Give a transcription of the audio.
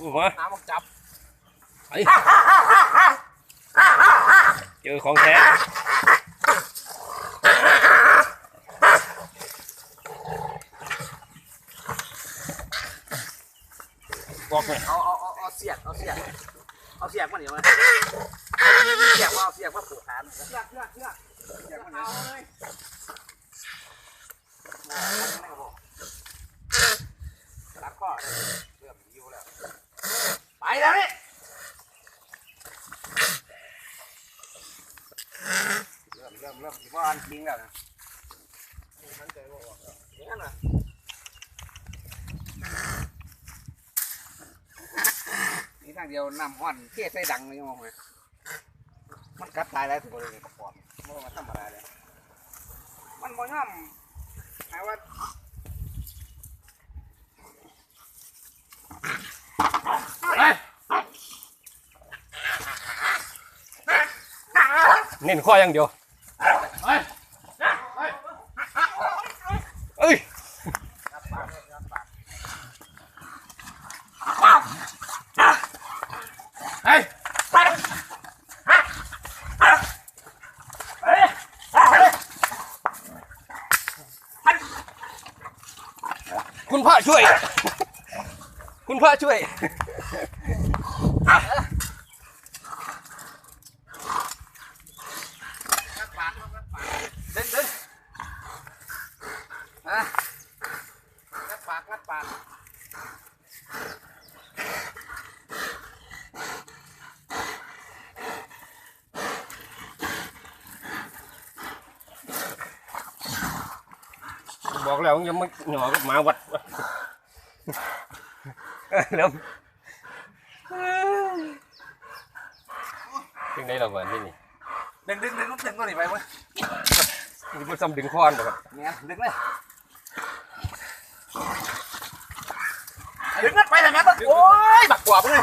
อู้มาน้ำมันจับไปเจอของแท้บอกไงเอาเอาเอาเอาเสียกเอาเสียกเอาเสียกมาเดี๋ยวมาเสียกว่าเอาเสียกว่าผูกขาเสียกเสียกเสียกเสียกมาเอาเลยรักข้อเริ่มยิ้วแล้วไป แล้วนี่เริ่มเริ่มเริ่มที่ว่าอันจริงแล้วนะมันใจว่าอกแล้วอย่างนั้นนะนี่ทางเดียวนำห้อนเที่ยใส่ดังเลยมองเลยมันกัดตายแล้วทุกคนเลยกระป๋อมมันมาทำอะไรเลยมันบ่ย่ำหมายว่า เน้นข้ออย่างเดียวเอ้ยรับปากเลยเฮ้ยคุณพระช่วย คุณพระช่วย รับปากรับปากดึงดึงฮะรับปากรับปากบอกแล้วยังไม่หน่อกับหมาวัดแล้วถึงได้เราเหมือนที่นี่ดึงดึงดึงดึงตัวนี้ไปเว้ยมีผู้ซ้ำดึงคอนบ่ครับเนี่ยดึงเลย ดึงมันไปเลยแม่โอ้ยบักกวาบเลย